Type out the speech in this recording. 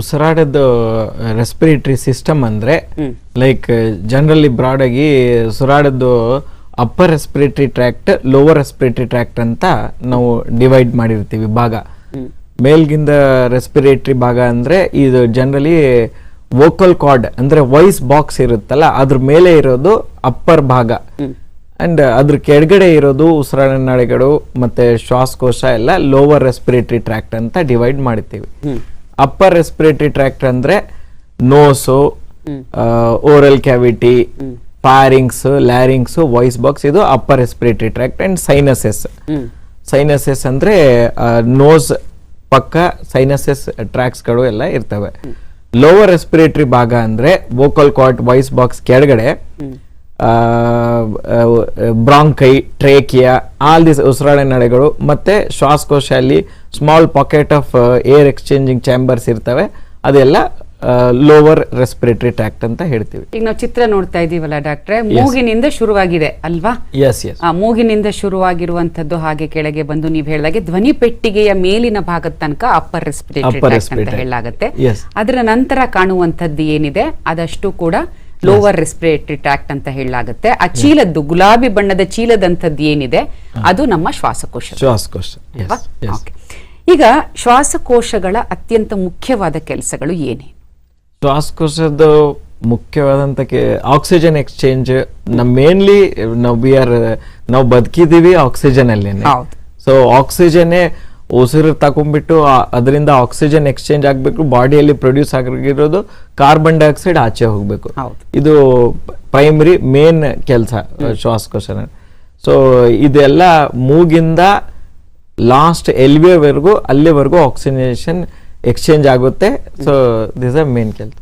ಉಸಿರಾಡದ respiratory system ಅಂದ್ರೆ like generally broad ಆಗಿ ಉಸಿರಾಡದ್ದು upper respiratory tract lower respiratory tract ಅಂತ ನಾವು ಡಿವೈಡ್ ಮಾಡಿರ್ತೀವಿ ಭಾಗ. ಮೇಲ್ಗಿಂದ ರೆಸ್ಪಿರೇಟರಿ ಭಾಗ ಅಂದ್ರೆ ಇದು ಜನರಲಿ ವೋಕಲ್ ಕಾರ್ಡ್ ಅಂದ್ರೆ ವಾಯ್ಸ್ ಬಾಕ್ಸ್ ಇರುತ್ತಲ್ಲ ಅದ್ರ ಮೇಲೆ ಇರೋದು ಅಪ್ಪರ್ ಭಾಗ. ಅಂಡ್ ಅದ್ರ ಕೆಳಗಡೆ ಇರೋದು ಉಸಿರಾಟ ನಾಳೆಗಳು ಮತ್ತೆ ಶ್ವಾಸಕೋಶ ಎಲ್ಲ ಲೋವರ್ ರೆಸ್ಪಿರೇಟರಿ ಟ್ರ್ಯಾಕ್ಟ್ ಅಂತ ಡಿವೈಡ್ ಮಾಡ್ತೀವಿ. ಅಪ್ಪರ್ ರೆಸ್ಪಿರೇಟರಿ ಟ್ರ್ಯಾಕ್ಟ್ ಅಂದ್ರೆ nose oral cavity. Pharynx larynx voice box ಇದು upper respiratory tract and sinuses. Sinuses ಅಂದ್ರೆ ನೋಸ್ ಪಕ್ಕ ಸೈನಸಸ್ ಟ್ರ್ಯಾಕ್ಸ್ಗಳು ಎಲ್ಲ ಇರ್ತವೆ ಲೋವರ್ ರೆಸ್ಪಿರೇಟರಿ ಭಾಗ ಅಂದ್ರೆ ವೋಕಲ್ ಕಾರ್ಟ್ ವಾಯ್ಸ್ ಬಾಕ್ಸ್ ಕೆಳಗಡೆ. ಬ್ರಾಂಕೈ ಟ್ರೇಕಿಯಾ ಆಲ್ ದಿಸ್ ಉಸಿರಾಳೆ ನಡೆಗಳು ಮತ್ತೆ ಶ್ವಾಸಕೋಶ ಅಲ್ಲಿ small pocket of air exchanging chambers ಇರ್ತವೆ. ಅದೆಲ್ಲ ಲೋವರ್ ರೆಸ್ಪಿರೇಟರಿ ಟ್ರ್ಯಾಕ್ಟ್ ಅಂತ ಹೇಳ್ತೀವಿ. ಈಗ ನಾವು ಚಿತ್ರ ನೋಡ್ತಾ ಇದೀವಲ್ಲ ಡಾಕ್ಟ್ರೆ ಮೂಗಿನಿಂದ ಶುರುವಾಗಿದೆ ಅಲ್ವಾ? ಎಸ್ ಎಸ್ ಆ ಮೂಗಿನಿಂದ ಶುರುವಾಗಿರುವಂತದ್ದು ಹಾಗೆ ಕೆಳಗೆ ಬಂದು ನೀವು ಹೇಳಿದಾಗೆ ಧ್ವನಿ ಪೆಟ್ಟಿಗೆಯ ಮೇಲಿನ ಭಾಗದ ತನಕ ಅಪ್ಪರ್ ರೆಸ್ಪಿರೇಟರಿ ಟ್ಯಾಕ್ಟ್ ಅಂತ. ಹೇಳಲಾಗುತ್ತೆ. ಅದರ ನಂತರ ಕಾಣುವಂತದ್ದು ಏನಿದೆ? ಅದಷ್ಟು ಕೂಡ ಲೋವರ್ ರೆಸ್ಪಿರೇಟರಿ ಟ್ರ್ಯಾಕ್ಟ್ ಅಂತ ಹೇಳಲಾಗುತ್ತೆ. ಆ ಚೀಲದ್ದು ಗುಲಾಬಿ ಬಣ್ಣದ ಚೀಲದಂಥದ್ದು ಏನಿದೆ? ಅದು ನಮ್ಮ ಶ್ವಾಸಕೋಶ. ಶ್ವಾಸಕೋಶ. ಈಗ ಶ್ವಾಸಕೋಶಗಳ ಅತ್ಯಂತ ಮುಖ್ಯವಾದ ಕೆಲಸಗಳು ಏನೇ ಶ್ವಾಸಕೋಶದ ಮುಖ್ಯವಾದಂತ ಆಕ್ಸಿಜನ್ ಎಕ್ಸ್ಚೇಂಜ್ ನಮ್ಮ ಮೇನ್ಲಿ ನಾವು ಬಿ ಆರ್ ನಾವು ಬದುಕಿದೀವಿ ಆಕ್ಸಿಜನ್ ಅಲ್ಲೇನೆ ಹೌದು. ಸೊ ಆಕ್ಸಿಜನ್ನೇ ಉಸಿರು ತಗೊಂಡ್ಬಿಟ್ಟು ಅದರಿಂದ ಆಕ್ಸಿಜನ್ ಎಕ್ಸ್ಚೇಂಜ್ ಆಗಬೇಕು ಬಾಡಿಯಲ್ಲಿ ಪ್ರೊಡ್ಯೂಸ್ ಆಗಿರೋದು ಕಾರ್ಬನ್ ಡೈಆಕ್ಸೈಡ್ ಆಚೆ ಹೋಗಬೇಕು. ಇದು ಪ್ರೈಮರಿ ಮೇನ್ ಕೆಲಸ ಶ್ವಾಸಕೋಶ ಸೊ ಇದೆಲ್ಲ ಮೂಗಿಂದ ಲಾಸ್ಟ್ ಎಲ್ವಿಯವರೆಗೂ ಅಲ್ಲಿವರೆಗೂ ಆಕ್ಸಿಜನೇಷನ್ ಎಕ್ಸ್ಚೇಂಜ್ ಆಗುತ್ತೆ. ಸೊ ದಿಸ್ ಅ ಮೇನ್ ಕೆಲಸ.